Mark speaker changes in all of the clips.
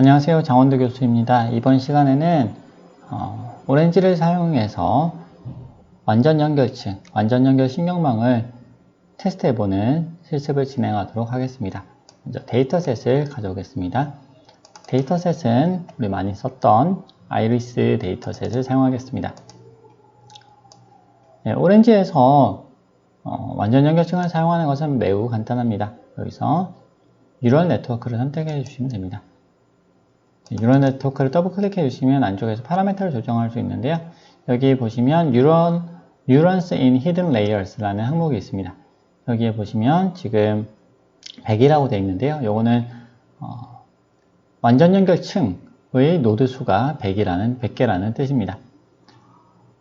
Speaker 1: 안녕하세요. 장원도 교수입니다. 이번 시간에는 어, 오렌지를 사용해서 완전 연결층, 완전 연결 신경망을 테스트해보는 실습을 진행하도록 하겠습니다. 먼저 데이터셋을 가져오겠습니다. 데이터셋은 우리 많이 썼던 아이리스 데이터셋을 사용하겠습니다. 네, 오렌지에서 어, 완전 연결층을 사용하는 것은 매우 간단합니다. 여기서 뉴럴 네트워크를 선택해 주시면 됩니다. 뉴럴 네트워크를 더블 클릭해 주시면 안쪽에서 파라미터를 조정할 수 있는데요. 여기 보시면 뉴런, Neurons in Hidden Layers 라는 항목이 있습니다. 여기에 보시면 지금 100이라고 되어 있는데요. 요거는 어, 완전 연결층의 노드 수가 100이라는 100개라는 뜻입니다.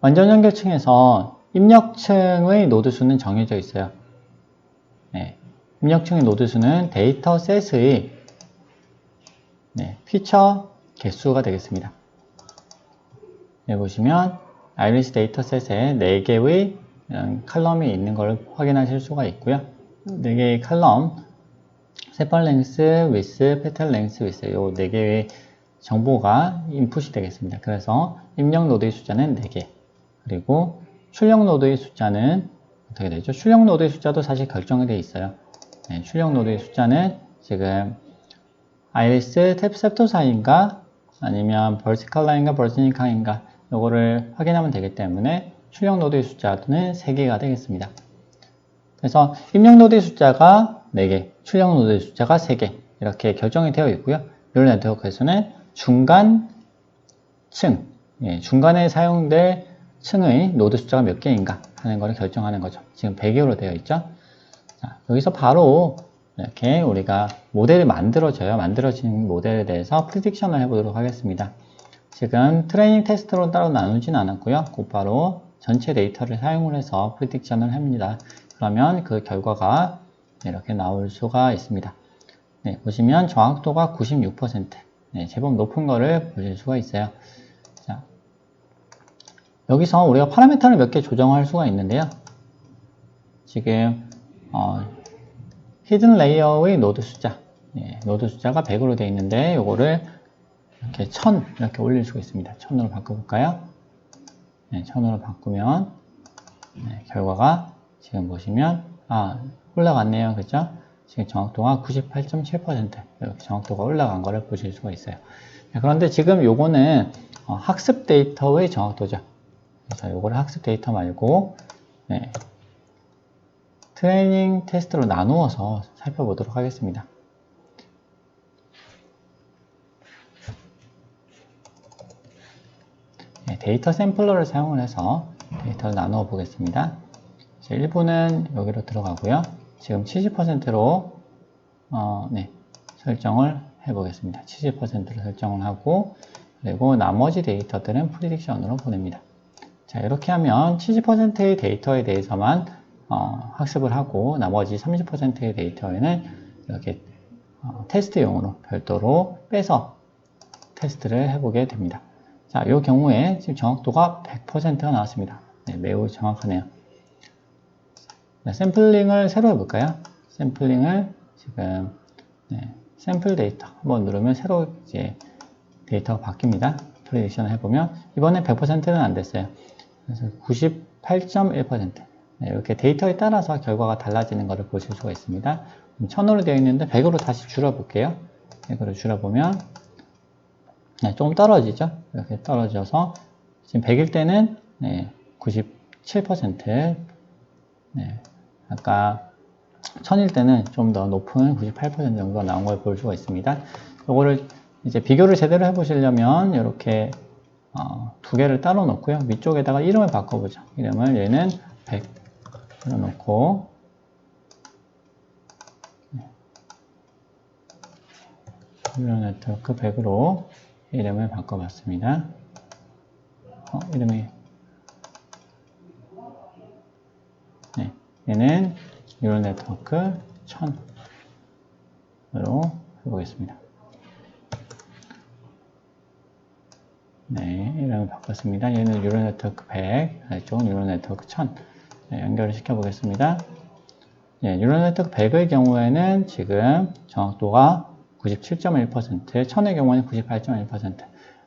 Speaker 1: 완전 연결층에서 입력층의 노드 수는 정해져 있어요. 네, 입력층의 노드 수는 데이터셋의 네, 피처 개수가 되겠습니다. 여기 보시면 아이리스 데이터셋에 4개의 이런 칼럼이 있는 걸 확인하실 수가 있고요. 4개의 칼럼, 세펄 랭스, 위스, 페탈 랭스, 위스 이 4개의 정보가 인풋이 되겠습니다. 그래서 입력 노드의 숫자는 4개 그리고 출력 노드의 숫자는 어떻게 되죠? 출력 노드의 숫자도 사실 결정이 되어 있어요. 네, 출력 노드의 숫자는 지금 아이리스 탭셉토사인가 아니면 벌티컬라인가 벌티니카인가 요거를 확인하면 되기 때문에 출력 노드의 숫자는 3개가 되겠습니다. 그래서 입력 노드의 숫자가 4개, 출력 노드의 숫자가 3개 이렇게 결정이 되어 있고요. 뉴럴 네트워크에서는 중간 층, 예, 중간에 사용될 층의 노드 숫자가 몇 개인가 하는 것을 결정하는 거죠. 지금 100여로 되어 있죠. 자, 여기서 바로 이렇게 우리가 모델을 만들어져요. 만들어진 모델에 대해서 프리딕션을 해보도록 하겠습니다. 지금 트레이닝 테스트로 따로 나누진 않았고요. 곧바로 전체 데이터를 사용을 해서 프리딕션을 합니다. 그러면 그 결과가 이렇게 나올 수가 있습니다. 네, 보시면 정확도가 96%. 네, 제법 높은 거를 보실 수가 있어요. 자, 여기서 우리가 파라미터를 몇 개 조정할 수가 있는데요. 지금 어, 히든 레이어의 노드 숫자, 네, 노드 숫자가 100으로 되어 있는데 이거를 이렇게 1000 이렇게 올릴 수가 있습니다. 1000으로 바꿔볼까요? 네, 1000으로 바꾸면 네, 결과가 지금 보시면 아 올라갔네요. 그죠? 지금 정확도가 98.7% 이렇게 정확도가 올라간 것을 보실 수가 있어요. 네, 그런데 지금 요거는 어, 학습 데이터의 정확도죠. 그래서 요거를 학습 데이터 말고 네, 트레이닝 테스트로 나누어서 살펴보도록 하겠습니다. 네, 데이터 샘플러를 사용을 해서 데이터를 나누어 보겠습니다. 1부는 여기로 들어가고요. 지금 70%로 어, 네, 설정을 해 보겠습니다. 70%로 설정을 하고 그리고 나머지 데이터들은 프리딕션으로 보냅니다. 자 이렇게 하면 70%의 데이터에 대해서만 어, 학습을 하고 나머지 30%의 데이터에는 이렇게 어, 테스트용으로 별도로 빼서 테스트를 해보게 됩니다. 자, 이 경우에 지금 정확도가 100%가 나왔습니다. 네, 매우 정확하네요. 네, 샘플링을 새로 해볼까요? 샘플링을 지금 네, 샘플 데이터 한번 누르면 새로 이제 데이터가 바뀝니다. 프레딕션을 해보면 이번에 100%는 안 됐어요. 그래서 98.1% 네, 이렇게 데이터에 따라서 결과가 달라지는 것을 보실 수가 있습니다. 1000으로 되어 있는데 100으로 다시 줄여볼게요. 100으로 줄여보면 네, 조금 떨어지죠. 이렇게 떨어져서 지금 100일 때는 네, 97% 네, 아까 1000일 때는 좀 더 높은 98% 정도가 나온 걸 볼 수가 있습니다. 이거를 이제 비교를 제대로 해보시려면 이렇게 어, 두 개를 따로 놓고요. 위쪽에다가 이름을 바꿔보죠. 이름을 얘는 100 으로 놓고 뉴럴 네트워크 100으로 이름을 바꿔봤습니다. 어, 이름이 네, 얘는 뉴럴 네트워크 1000으로 해보겠습니다. 네, 이름을 바꿨습니다. 얘는 뉴럴 네트워크 100, 이쪽은 뉴럴 네트워크 1000 네, 연결을 시켜 보겠습니다. 네, 뉴럴 네트워크 100의 경우에는 지금 정확도가 97.1%, 1000의 경우에는 98.1%.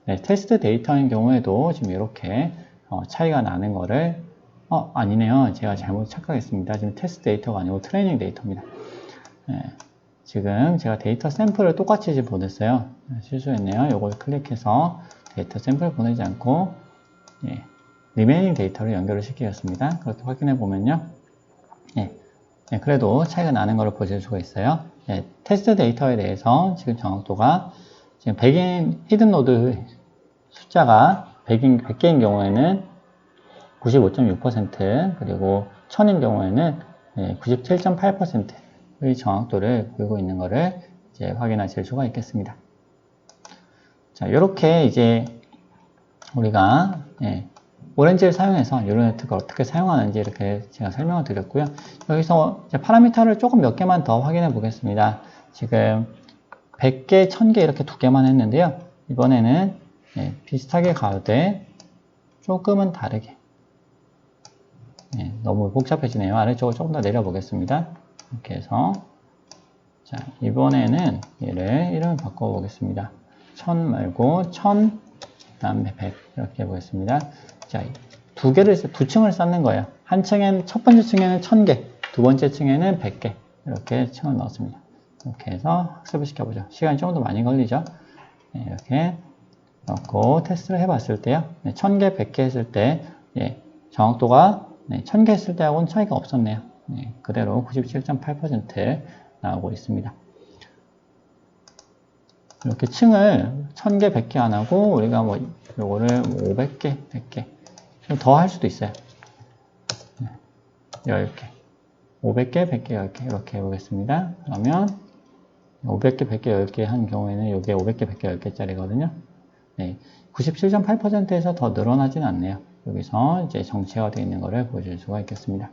Speaker 1: 네, 테스트 데이터인 경우에도 지금 이렇게 어, 차이가 나는 거를 어 아니네요. 제가 잘못 착각했습니다. 지금 테스트 데이터가 아니고 트레이닝 데이터입니다. 네, 지금 제가 데이터 샘플을 똑같이 지금 보냈어요. 네, 실수했네요. 이걸 클릭해서 데이터 샘플 보내지 않고 예, 리메이닝 데이터를 연결을 시키겠습니다. 그렇게 확인해 보면요. 예, 예, 그래도 차이가 나는 것을 보실 수가 있어요. 예, 테스트 데이터에 대해서 지금 정확도가 지금 100인 히든 노드 숫자가 100인, 100개인 경우에는 95.6% 그리고 1000인 경우에는 97.8%의 정확도를 보이고 있는 것을 이제 확인하실 수가 있겠습니다. 자, 이렇게 이제 우리가 예, 오렌지를 사용해서 유로네트가 어떻게 사용하는지 이렇게 제가 설명을 드렸고요. 여기서 파라미터를 조금 몇 개만 더 확인해 보겠습니다. 지금 100개, 1000개 이렇게 두 개만 했는데요. 이번에는 예, 비슷하게 가되 조금은 다르게 예, 너무 복잡해지네요. 아래쪽으로 조금 더 내려 보겠습니다. 이렇게 해서 자 이번에는 얘를 이름을 바꿔 보겠습니다. 1000 말고 1000 다음에 100 이렇게 해보겠습니다. 자, 두 개를, 두 층을 쌓는 거예요. 한 층엔, 첫 번째 층에는 1000개, 두 번째 층에는 100개. 이렇게 층을 넣었습니다. 이렇게 해서 학습을 시켜보죠. 시간이 조금 더 많이 걸리죠. 네, 이렇게 넣고 테스트를 해봤을 때요. 네, 1000개, 100개 했을 때, 예, 정확도가 네, 1000개 했을 때하고는 차이가 없었네요. 네, 그대로 97.8% 나오고 있습니다. 이렇게 층을 1000개, 100개 안 하고 우리가 뭐 요거를 500개, 100개 좀 더 할 수도 있어요. 10개. 500개, 100개, 10개 이렇게 해보겠습니다. 그러면 500개, 100개, 10개 한 경우에는 이게 500개, 100개, 10개짜리거든요. 네, 97.8%에서 더 늘어나진 않네요. 여기서 이제 정체가 되어 있는 것을 보실 수가 있겠습니다.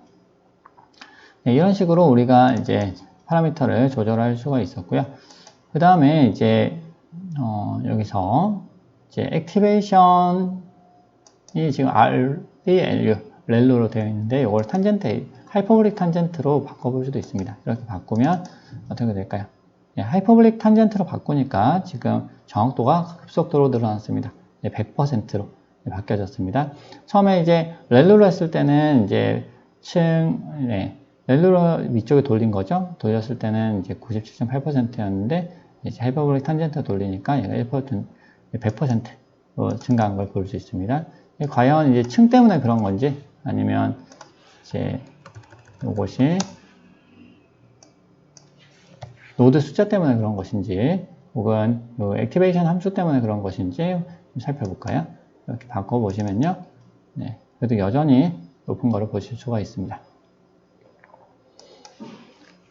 Speaker 1: 네, 이런 식으로 우리가 이제 파라미터를 조절할 수가 있었고요. 그 다음에 이제 어, 여기서 이제 액티베이션 이 지금 R, A, L, U, 렐로로 되어 있는데 이걸 탄젠트, 하이퍼블릭 탄젠트로 바꿔볼 수도 있습니다. 이렇게 바꾸면 어떻게 될까요? 예, 하이퍼블릭 탄젠트로 바꾸니까 지금 정확도가 급속도로 늘어났습니다. 100%로 바뀌어졌습니다. 처음에 이제 렐로로 했을 때는 이제 층, 네, 렐로로 위쪽에 돌린 거죠. 돌렸을 때는 이제 97.8%였는데 이제 하이퍼블릭 탄젠트 돌리니까 얘가 1% 100% 증가한 걸 볼 수 있습니다. 과연 이제 층 때문에 그런 건지 아니면 이제 이것이 노드 숫자 때문에 그런 것인지 혹은 액티베이션 함수 때문에 그런 것인지 살펴볼까요? 이렇게 바꿔보시면요. 네, 그래도 여전히 높은 거를 보실 수가 있습니다.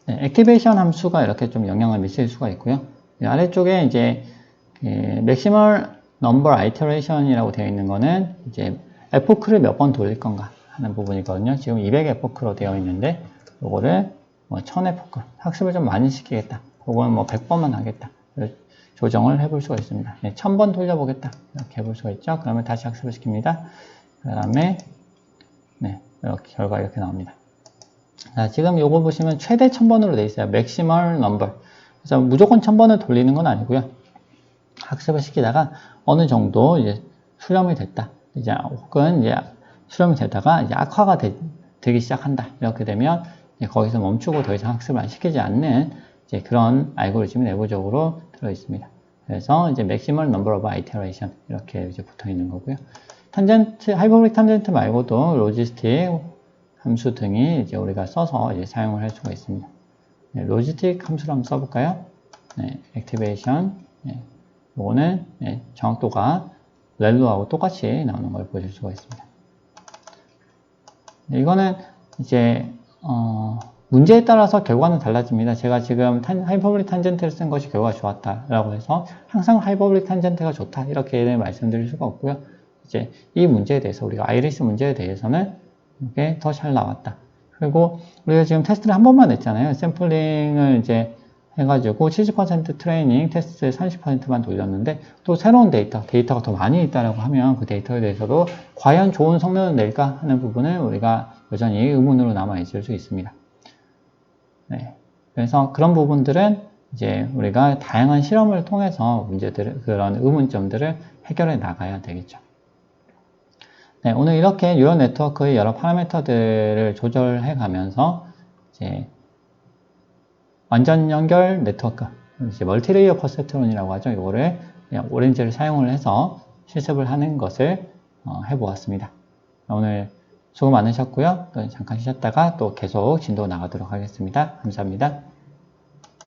Speaker 1: 네, 액티베이션 함수가 이렇게 좀 영향을 미칠 수가 있고요. 아래쪽에 이제 맥시멀 넘버 아이터레이션이라고 되어 있는 거는 이제 에포크를 몇 번 돌릴 건가 하는 부분이거든요. 지금 200 에포크로 되어 있는데 요거를 뭐 1000 에포크 학습을 좀 많이 시키겠다. 혹은 뭐 100번만 하겠다. 조정을 해볼 수가 있습니다. 네, 1000번 돌려보겠다. 이렇게 해볼 수가 있죠. 그러면 다시 학습을 시킵니다. 그 다음에 네, 이렇게 결과 이렇게 나옵니다. 자, 지금 요거 보시면 최대 1000번으로 되어 있어요. 맥시멀 넘버. 그래서 무조건 1000번을 돌리는 건 아니고요. 학습을 시키다가 어느 정도 이제 수렴이 됐다. 이제 혹은 이제 수렴이 되다가 이제 악화가 되, 기 시작한다. 이렇게 되면 거기서 멈추고 더 이상 학습을 안 시키지 않는 이제 그런 알고리즘이 내부적으로 들어 있습니다. 그래서 이제 오브 아이테레이션 이렇게 이제 붙어 있는 거고요. 탄젠트 하이퍼블릭 탄젠트 말고도 로지스틱 함수 등이 이제 우리가 써서 이제 사용을 할 수가 있습니다. 네, 로지스틱 함수를 한번 써볼까요? 네, 액티베이션 네, 이거는 네, 정확도가 렐로하고 똑같이 나오는 걸 보실 수가 있습니다. 네, 이거는 이제 어, 문제에 따라서 결과는 달라집니다. 제가 지금 탄, 하이퍼블릭 탄젠트를 쓴 것이 결과가 좋았다라고 해서 항상 하이퍼블릭 탄젠트가 좋다 이렇게 말씀드릴 수가 없고요. 이제 이 문제에 대해서 우리가 아이리스 문제에 대해서는 이게 더 잘 나왔다. 그리고 우리가 지금 테스트를 한 번만 했잖아요. 샘플링을 이제 해가지고 70% 트레이닝 테스트 30%만 돌렸는데 또 새로운 데이터, 데이터가 더 많이 있다라고 하면 그 데이터에 대해서도 과연 좋은 성능을 낼까 하는 부분을 우리가 여전히 의문으로 남아 있을 수 있습니다. 네. 그래서 그런 부분들은 이제 우리가 다양한 실험을 통해서 문제들을, 그런 의문점들을 해결해 나가야 되겠죠. 네, 오늘 이렇게 뉴럴 네트워크의 여러 파라미터들을 조절해 가면서 이제 완전 연결 네트워크, 이제 멀티레이어 퍼셉트론이라고 하죠. 이거를 그냥 오렌지를 사용을 해서 실습을 하는 것을 어, 해보았습니다. 오늘 수고 많으셨고요. 또 잠깐 쉬었다가 또 계속 진도 나가도록 하겠습니다. 감사합니다.